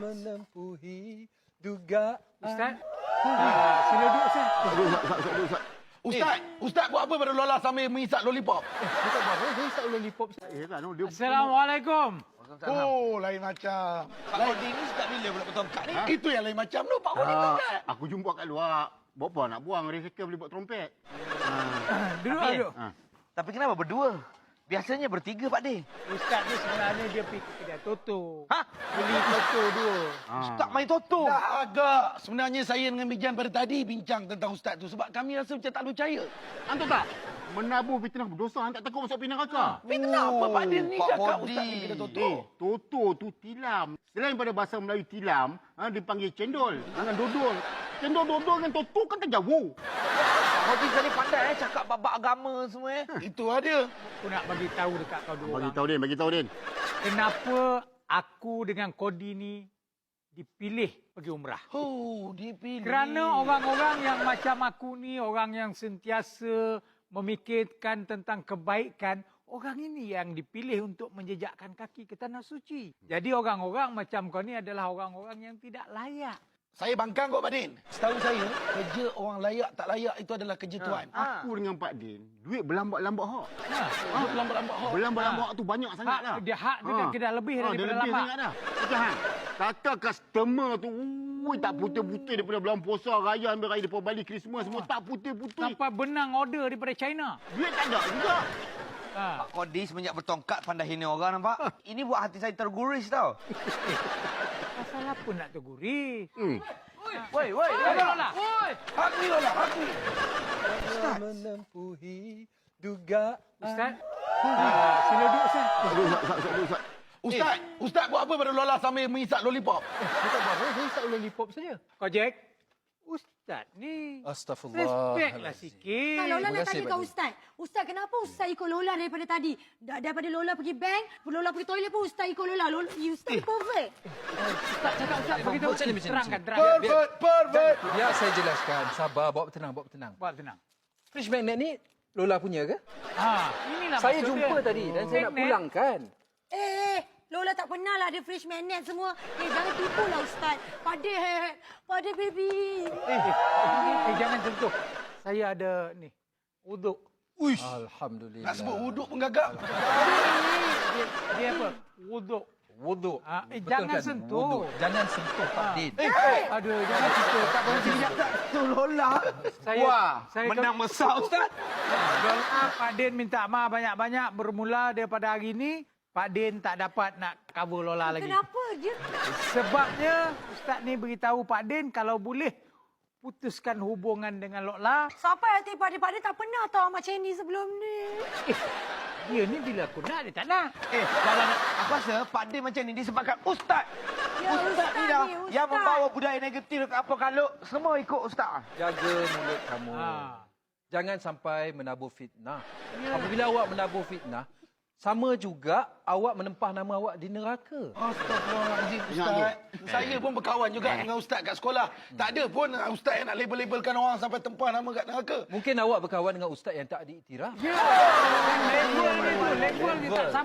menempuhi dugaan. Ustaz. Ah, sila duduk Ustaz. Ustaz, Ustaz, Ustaz, Ustaz. Ustaz, Ustaz buat apa pada Lola sambil mengisap lollipop? Bukan buat apa, dia tak lollipop. Eh, kan, dia... Assalamualaikum. Oh, lain macam. Pak Kodi ni sejak bila pula bertongkat ni? Ha? Itu yang lain macam tu, Pak Kodi Ah, tak aku jumpa kat luar. Buat apa nak buang? Recycle boleh buat trompet. Duduk Tapi- duduk. Ha. Tapi kenapa berdua? Biasanya bertiga, Pak De. Ustaz ni sebenarnya dia pergi kedai Toto. Ha? Beli Toto dua. Ha. Ustaz main Toto. Dah agak. Sebenarnya saya dengan Mijan pada tadi bincang tentang Ustaz tu sebab kami rasa macam tak percaya. Antum tak? Menabur fitnah berdosa, hang tak takut masuk api neraka. Tapi kenapa Pak Din ni Pak cakap Kodi. Ustaz ni kena tutup? Eh, Toto tu tilam. Selain pada bahasa Melayu tilam, ha, dipanggil cendol dengan dodol. Cendol dodol dengan toto kan tak Kodi kali pandai eh cakap babak agama semua eh. Itu ada. Aku nak bagi tahu dekat kau dua Bagi orang. tahu Din, bagi tahu Din. Kenapa aku dengan Kodi ni dipilih pergi umrah? Oh, dipilih. Kerana orang-orang yang macam aku ni, orang yang sentiasa memikirkan tentang kebaikan, orang ini yang dipilih untuk menjejakkan kaki ke tanah suci. Jadi orang-orang macam kau ni adalah orang-orang yang tidak layak. Saya bangkang kok Pak Din. Setahu saya, kerja orang layak tak layak itu adalah kerja tuan. Ha. Aku dengan Pak Din, duit berlambat-lambat hak. Ha. Ha, lambat-lambat hak. Berlambat-lambat hak tu banyak sangat Hak, dah. dia hak dia dah- dah lebih Ha, daripada dia lebih lambat. sangat dah. Betul Han? Kata customer tu, ui, tak putih-putih daripada bulan puasa, raya, ambil raya daripada Bali, Christmas semua. Tak putih-putih. Sampai benang order daripada China. Duit tak ada juga. Ha. Pak Kodi semenjak bertongkat pandai hina orang nampak. Ini buat hati saya terguris tau. Pasal apa nak teguris? Hmm. Woi, woi, Lola, Lola. Hak ni Lola, hak ni. menempuhi dugaan. Ustaz. Ah, sila duduk Ustaz. Ustaz, Ustaz, Ustaz, Ustaz. Ustaz, Ustaz buat apa pada Lola sambil mengisap lollipop? Bukan buat apa, tak lollipop saja. Kau Jack. Ustaz ni. Astagfirullah. Respektlah sikit. Tak, Lola Terima nak kasih, tanya Pak Din. Ustaz. Ustaz, kenapa Ustaz ikut Lola daripada tadi? Da- Daripada Lola pergi bank, Lola pergi toilet pun Ustaz ikut Lola. Lola you Ustaz perfect. Ustaz cakap Ustaz bagi tahu. Macam ni, macam ni, Terangkan, macam terangkan. Pervert, pervert. Biar saya jelaskan. Sabar, bawa tenang, bawa tenang. Buat tenang. Fridge magnet ni Lola punya ke? Ha, inilah Saya maksud jumpa dia. tadi dan saya nak Magnet. pulangkan. Eh, Lola tak pernah lah ada fridge magnet semua. Eh, jangan tipu lah Ustaz. Pade, pade baby. Eh, eh, eh, jangan sentuh. Saya ada ni. Uduk. Uish. Alhamdulillah. Nak sebut wuduk pun gagap. Dia, dia apa? Uduk. Wuduk. Ah, eh, Betul jangan kan? sentuh. Wuduk. Jangan sentuh Pak Ah. Din. Eh, aduh, jangan sentuh. Tak boleh sekejap. Tu Lola. Saya, Wah, saya menang besar Ustaz. Doa Pak Din minta maaf banyak-banyak bermula daripada hari ini Pak Din tak dapat nak cover Lola lagi. Kenapa dia? Sebabnya Ustaz ni beritahu Pak Din kalau boleh putuskan hubungan dengan Lola. Sampai hati pade-pade tak pernah tahu macam ni sebelum ni. Dia ni bila aku nak dia tak nak. Eh, kalau nak, aku rasa Pak Din macam ni disebabkan Ustaz. Ya, Ustaz, Ustaz ni dah ni, yang Ustaz. membawa budaya negatif dekat apa kalau semua ikut Ustaz. Jaga mulut kamu. Ha. Jangan sampai menabur fitnah. Ya. Apabila awak menabur fitnah, sama juga awak menempah nama awak di neraka. Astagfirullahaladzim, Ingat Ustaz. Saya pun berkawan juga dengan Ustaz kat sekolah. Tak ada pun Ustaz yang nak label-labelkan orang sampai tempah nama kat neraka. Mungkin awak berkawan dengan ustaz yang tak diiktiraf. Ya. Level ni tu, level ni tak sama.